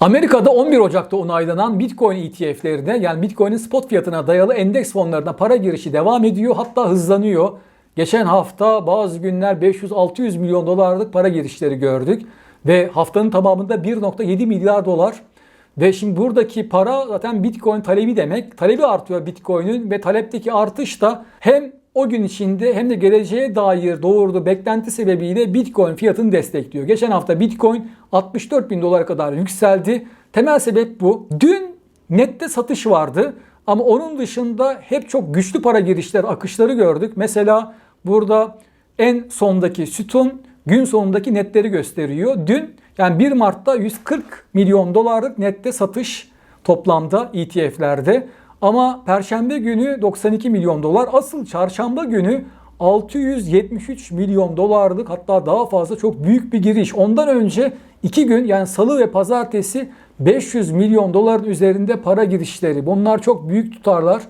Amerika'da 11 Ocak'ta onaylanan Bitcoin ETF'lerine yani Bitcoin'in spot fiyatına dayalı endeks fonlarına para girişi devam ediyor hatta hızlanıyor. Geçen hafta bazı günler 500-600 milyon dolarlık para girişleri gördük ve haftanın tamamında 1.7 milyar dolar ve şimdi buradaki para zaten Bitcoin talebi demek. Talebi artıyor Bitcoin'in ve talepteki artış da hem o gün içinde hem de geleceğe dair doğurduğu beklenti sebebiyle Bitcoin fiyatını destekliyor. Geçen hafta Bitcoin 64 bin dolara kadar yükseldi. Temel sebep bu. Dün nette satış vardı ama onun dışında hep çok güçlü para girişler, akışları gördük. Mesela burada en sondaki sütun gün sonundaki netleri gösteriyor. Dün yani 1 Mart'ta 140 milyon dolarlık nette satış toplamda ETF'lerde. Ama perşembe günü 92 milyon dolar. Asıl çarşamba günü 673 milyon dolarlık hatta daha fazla çok büyük bir giriş. Ondan önce 2 gün yani salı ve pazartesi 500 milyon doların üzerinde para girişleri. Bunlar çok büyük tutarlar.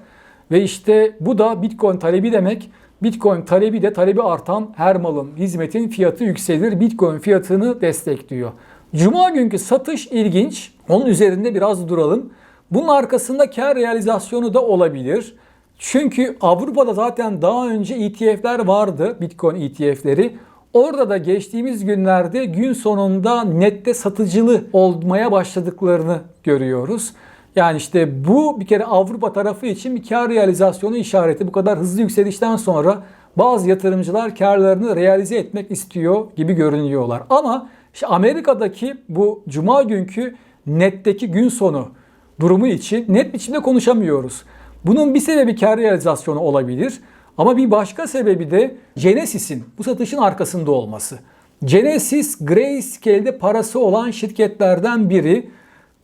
Ve işte bu da Bitcoin talebi demek. Bitcoin talebi de talebi artan her malın, hizmetin fiyatı yükselir. Bitcoin fiyatını destekliyor. Cuma günkü satış ilginç. Onun üzerinde biraz duralım. Bunun arkasında kar realizasyonu da olabilir. Çünkü Avrupa'da zaten daha önce ETF'ler vardı, Bitcoin ETF'leri. Orada da geçtiğimiz günlerde gün sonunda nette satıcılı olmaya başladıklarını görüyoruz. Yani işte bu bir kere Avrupa tarafı için bir kar realizasyonu işareti. Bu kadar hızlı yükselişten sonra bazı yatırımcılar karlarını realize etmek istiyor gibi görünüyorlar. Ama işte Amerika'daki bu cuma günkü netteki gün sonu durumu için net biçimde konuşamıyoruz. Bunun bir sebebi kar realizasyonu olabilir. Ama bir başka sebebi de Genesis'in bu satışın arkasında olması. Genesis Grayscale'de parası olan şirketlerden biri.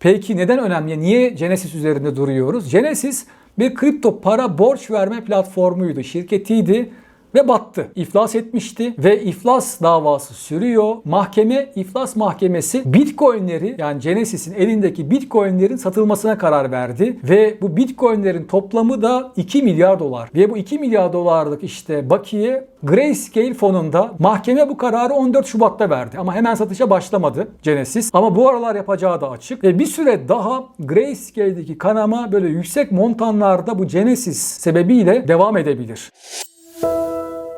Peki neden önemli? Niye Genesis üzerinde duruyoruz? Genesis bir kripto para borç verme platformuydu, şirketiydi ve battı. İflas etmişti ve iflas davası sürüyor. Mahkeme, iflas mahkemesi Bitcoin'leri yani Genesis'in elindeki Bitcoin'lerin satılmasına karar verdi ve bu Bitcoin'lerin toplamı da 2 milyar dolar. Ve bu 2 milyar dolarlık işte bakiye Grayscale fonunda mahkeme bu kararı 14 Şubat'ta verdi. Ama hemen satışa başlamadı Genesis. Ama bu aralar yapacağı da açık. Ve bir süre daha Grayscale'deki kanama böyle yüksek montanlarda bu Genesis sebebiyle devam edebilir.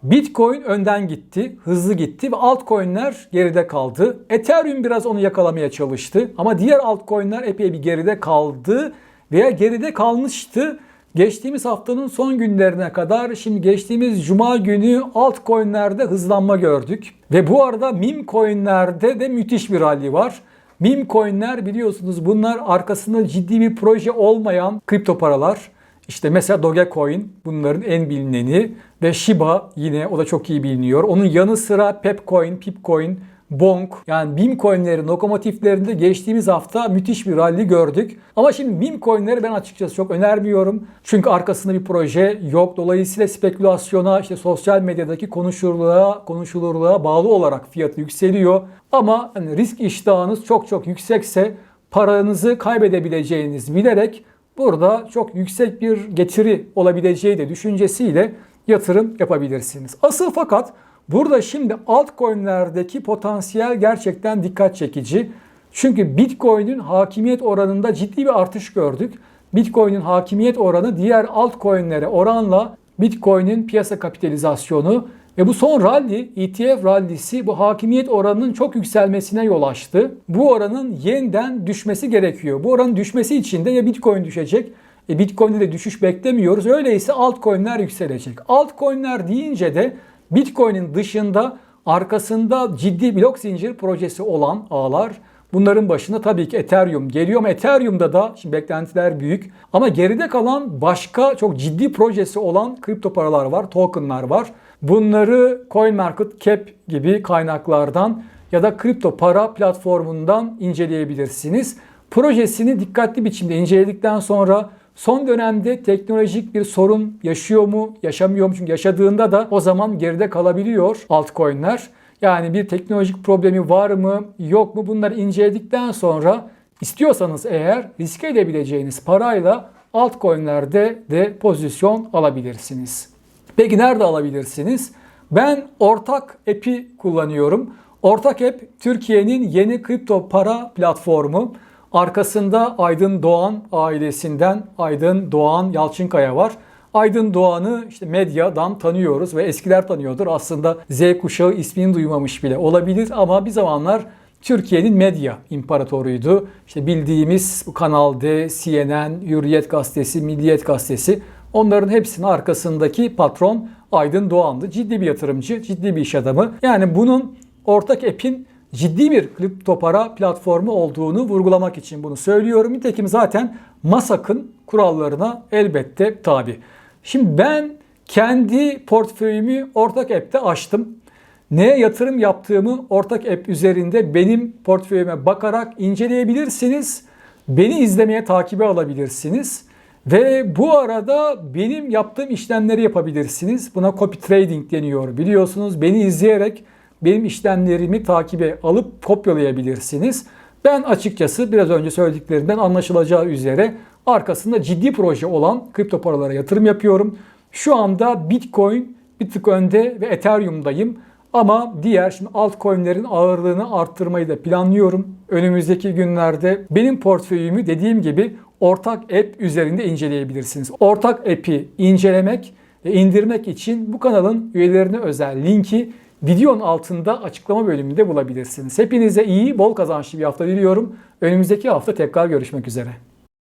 Bitcoin önden gitti, hızlı gitti ve altcoin'ler geride kaldı. Ethereum biraz onu yakalamaya çalıştı ama diğer altcoin'ler epey bir geride kaldı veya geride kalmıştı. Geçtiğimiz haftanın son günlerine kadar şimdi geçtiğimiz cuma günü altcoin'lerde hızlanma gördük. Ve bu arada meme coin'lerde de müthiş bir rally var. Meme coin'ler biliyorsunuz bunlar arkasında ciddi bir proje olmayan kripto paralar. İşte mesela Dogecoin bunların en bilineni ve Shiba yine o da çok iyi biliniyor. Onun yanı sıra Pepcoin, Pipcoin, Bonk yani BIM coinlerin lokomotiflerinde geçtiğimiz hafta müthiş bir rally gördük. Ama şimdi BIM coinleri ben açıkçası çok önermiyorum. Çünkü arkasında bir proje yok. Dolayısıyla spekülasyona, işte sosyal medyadaki konuşulurluğa, konuşulurluğa bağlı olarak fiyatı yükseliyor. Ama hani risk iştahınız çok çok yüksekse paranızı kaybedebileceğiniz bilerek burada çok yüksek bir getiri olabileceği de düşüncesiyle yatırım yapabilirsiniz. Asıl fakat burada şimdi altcoin'lerdeki potansiyel gerçekten dikkat çekici. Çünkü Bitcoin'in hakimiyet oranında ciddi bir artış gördük. Bitcoin'in hakimiyet oranı diğer altcoin'lere oranla Bitcoin'in piyasa kapitalizasyonu ve bu son rally, ETF rallisi bu hakimiyet oranının çok yükselmesine yol açtı. Bu oranın yeniden düşmesi gerekiyor. Bu oranın düşmesi için de ya Bitcoin düşecek, e Bitcoin'de de düşüş beklemiyoruz. Öyleyse altcoin'ler yükselecek. Altcoin'ler deyince de Bitcoin'in dışında arkasında ciddi blok zincir projesi olan ağlar Bunların başında tabii ki Ethereum geliyor ama Ethereum'da da şimdi beklentiler büyük. Ama geride kalan başka çok ciddi projesi olan kripto paralar var, tokenlar var. Bunları CoinMarketCap gibi kaynaklardan ya da kripto para platformundan inceleyebilirsiniz. Projesini dikkatli biçimde inceledikten sonra son dönemde teknolojik bir sorun yaşıyor mu, yaşamıyor mu? Çünkü yaşadığında da o zaman geride kalabiliyor altcoin'ler. Yani bir teknolojik problemi var mı, yok mu bunları inceledikten sonra istiyorsanız eğer riske edebileceğiniz parayla altcoin'lerde de pozisyon alabilirsiniz. Peki nerede alabilirsiniz? Ben ortak app'i kullanıyorum. Ortak app Türkiye'nin yeni kripto para platformu. Arkasında Aydın Doğan ailesinden Aydın Doğan Yalçınkaya var. Aydın Doğan'ı işte medyadan tanıyoruz ve eskiler tanıyordur. Aslında Z kuşağı ismini duymamış bile olabilir ama bir zamanlar Türkiye'nin medya imparatoruydu. İşte bildiğimiz Kanal D, CNN, Hürriyet Gazetesi, Milliyet Gazetesi onların hepsinin arkasındaki patron Aydın Doğan'dı. Ciddi bir yatırımcı, ciddi bir iş adamı. Yani bunun ortak app'in ciddi bir kripto para platformu olduğunu vurgulamak için bunu söylüyorum. Nitekim zaten MASAK'ın kurallarına elbette tabi. Şimdi ben kendi portföyümü ortak app'te açtım. Neye yatırım yaptığımı ortak app üzerinde benim portföyüme bakarak inceleyebilirsiniz. Beni izlemeye, takibe alabilirsiniz. Ve bu arada benim yaptığım işlemleri yapabilirsiniz. Buna copy trading deniyor biliyorsunuz. Beni izleyerek benim işlemlerimi takibe alıp kopyalayabilirsiniz. Ben açıkçası biraz önce söylediklerimden anlaşılacağı üzere arkasında ciddi proje olan kripto paralara yatırım yapıyorum. Şu anda Bitcoin bir tık önde ve Ethereum'dayım. Ama diğer şimdi altcoin'lerin ağırlığını arttırmayı da planlıyorum. Önümüzdeki günlerde benim portföyümü dediğim gibi ortak app üzerinde inceleyebilirsiniz. Ortak app'i incelemek ve indirmek için bu kanalın üyelerine özel linki videonun altında açıklama bölümünde bulabilirsiniz. Hepinize iyi, bol kazançlı bir hafta diliyorum. Önümüzdeki hafta tekrar görüşmek üzere.